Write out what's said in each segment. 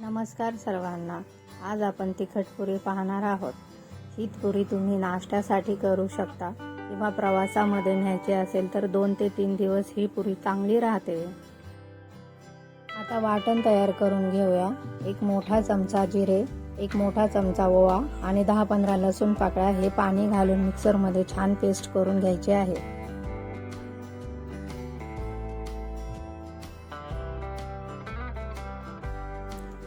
नमस्कार सर्वांना. आज आपण तिखट पुरी पाहणार आहोत. ही पुरी तुम्ही नाश्त्यासाठी करू शकता किंवा प्रवासामध्ये न्यायची असेल तर दोन ते तीन दिवस ही पुरी चांगली राहते. आता वाटण तयार करून घेऊया. एक मोठा चमचा जिरे एक मोठा चमचा ओवा आणि दहा पंधरा लसूण पाकळ्या हे पाणी घालून मिक्सरमध्ये छान पेस्ट करून घ्यायचे आहे.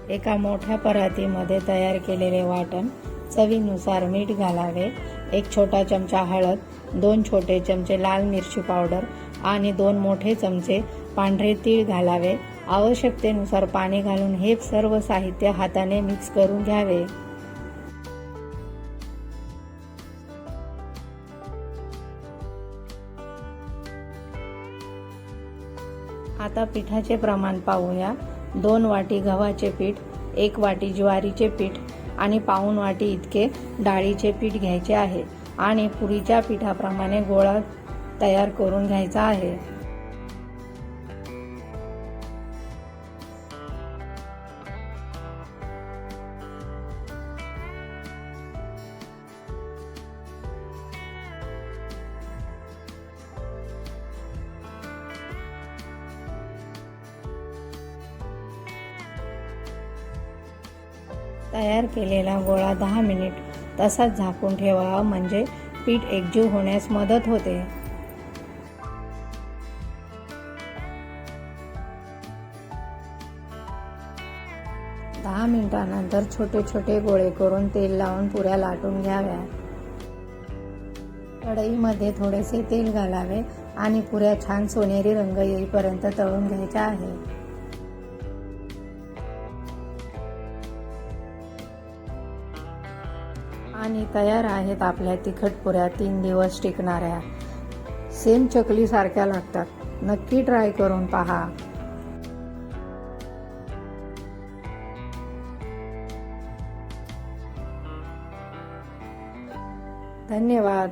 एका मोठ्या परातीमध्ये तयार केलेले वाटण चवीनुसार मीठ घालावे. एक छोटा चमचा हळद दोन छोटे चमचे लाल मिरची पावडर आणि दोन मोठे चमचे पांढरे तीळ घालावे. आवश्यकतेनुसार पाणी घालून हे सर्व साहित्य हाताने मिक्स करून घ्यावे. आता पिठाचे प्रमाण पाहूया. दोन वाटी गव्हाचे पीठ एक वाटी ज्वारीचे पीठ आणि पाऊन वाटी इतके डाळीचे पीठ घ्यायचे आहे आणि पुरीच्या पिठाप्रमाणे गोळा तयार करून घ्यायचा आहे. तयार केलेला गोळा दहा मिनिट तसाच झाकून ठेवावा म्हणजे पीठ एकजीव होण्यास मदत होते. दहा मिनिटानंतर छोटे छोटे गोळे करून तेल लावून पुऱ्या लाटून घ्याव्या. कढईमध्ये थोडेसे तेल घालावे आणि पुऱ्या छान सोनेरी रंग येईपर्यंत तळून घ्यायच्या आहे. आणि तयार आहेत आपल्या तिखट पुऱ्या तीन दिवस टिकणाऱ्या. सेम चकलीसारख्या लागतात. नक्की ट्राय करून पहा. धन्यवाद.